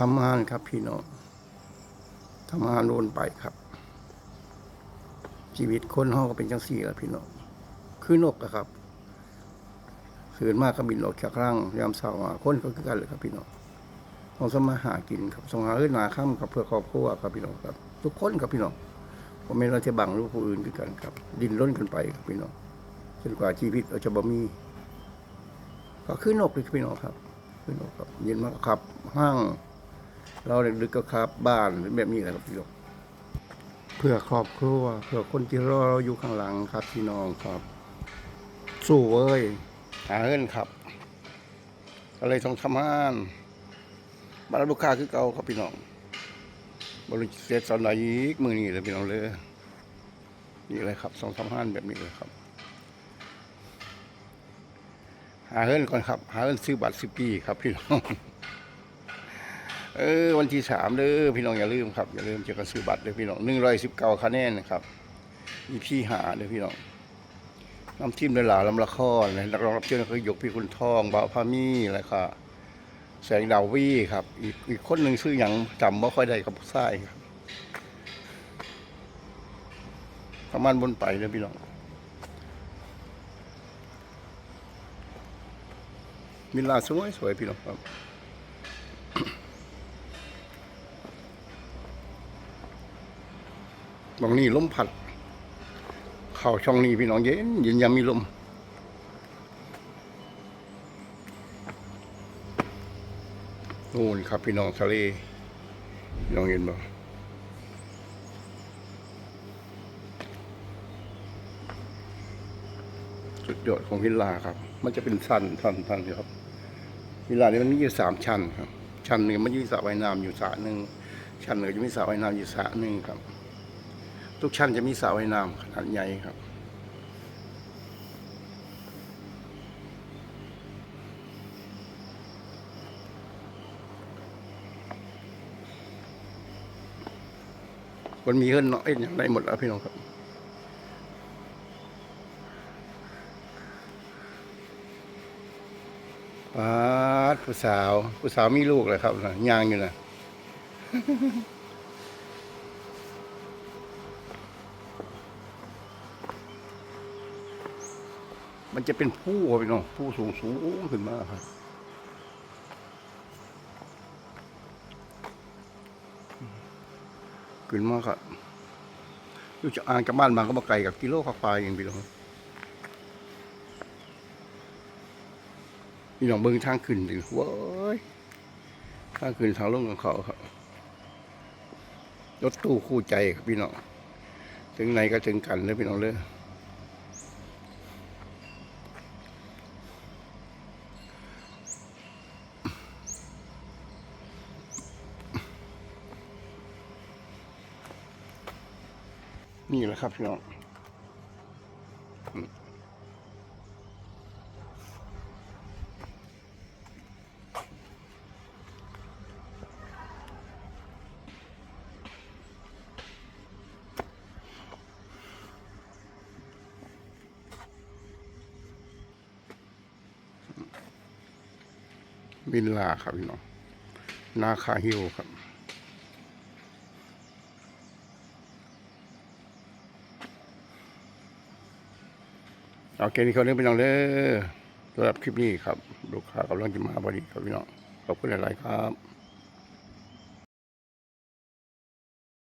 ทำงานครับพี่น้องทำงานโน่นไปครับ ชีวิตคนเฮาก็เป็นจังสี่แหละพี่น้องคือนกอะครับขืนมากก็บินออกจากร่างยามเช้ามาคนก็คือกันเลยครับพี่น้องต้องสมาหากินครับสงหาเอื้นหนาค่ำครับเพื่อครอบครัวครับพี่น้องครับ ทุกคนครับพี่น้องผมไม่เราจะบังลูกผู้อื่นคือกันครับ ดินล้นกันไปครับพี่น้องจนกว่าชีวิตเราจะบ่มีก็คือนกเลยครับพี่น้องครับคือนกครับเย็นมากครับห้าง เราเด็กๆก็ครับบ้านแบบนี้แหละครับพี่น้องเพื่อครอบครัวเพื่อคนที่รอเราอยู่ข้างหลังครับพี่น้องครับ สู้เว้ยหาเงินครับก็เลยต้องทำงานบรรลูกค้าคือเก่าครับพี่น้องบริเสร็จตอนไหนอีกมือนี้เลยพี่น้องเลยนี่เลยครับสองทำงานแบบนี้เลยครับ หาเงินก่อนครับ หาเงินซื้อบัตรสิบปีครับพี่น้อง เออวันที่สามเด้อพี่น้องอย่าลืมครับอย่าลืมจะกันซื้อบัตรเด้อพี่น้องหนึ่งร้อยสิบเก้าคะแนนนะครับอีพี่หาเด้อพี่น้องน้ำทิมเดลาลำละครเลยนักร้องรับเชิญคือยกพี่คุณทองบ่าวพามีอะไรค่ะแสงดาววี่ครับ อีกอีกคนหนึ่งชื่อหยังจำไม่ค่อยได้กับผู้ชายครับประมาณบนไปเด้อพี่น้องมิลาสวยสวยพี่น้องครับ บางนี้ลมพัด เข้าช่องนี้พี่น้องเย็นเย็นยามมีลมนู่นครับพี่น้องทะเลพี่น้องเห็นบ่สุดยอดของวิลลาครับ มันจะเป็นสั้นสันสันครับวิลลานี้มันมีอยู่สามชั้นครับ ชั้นหนึ่งมันมีสระว่ายน้ำอยู่สระหนึ่งชั้นหนึ่งจะมีสระว่ายน้ำอยู่สระหนึ่งครับ ทุกชั้นจะมีสระว่ายน้ำขนาดใหญ่ครับคนมีเงินน้อยอย่างไรหมดแล้วพี่น้องครับป้าผู้สาว ผู้สาวมีลูกเลยครับนะย่างอยู่นะ มันจะเป็นผู้ครับพี่น้องผู้สูงสูงขึ้นมาครับขึ้นมาครับอยู่จากอ่างกับบ้านบาก็มาไกลกับกิโลข้าวปลายเองพี่น้องพี่น้องเบิ้งทางขึ้นดิว้ยทางขึ้นทางลงของเขาครับรถตู้คู่ใจครับพี่น้องถึงไหนก็ถึงกันเลยพี่น้องเลย นี่แหละครับพี่น้องอืมวินลาครับพี่น้องนาคาฮิวครับ โอเคนี่เขาเล่นไปน้องเด้อสำหรับคลิปนี้ครับ ลูกค้ากำลังจะมาพอดีครับพี่น้อง ขอบคุณหลายๆครับ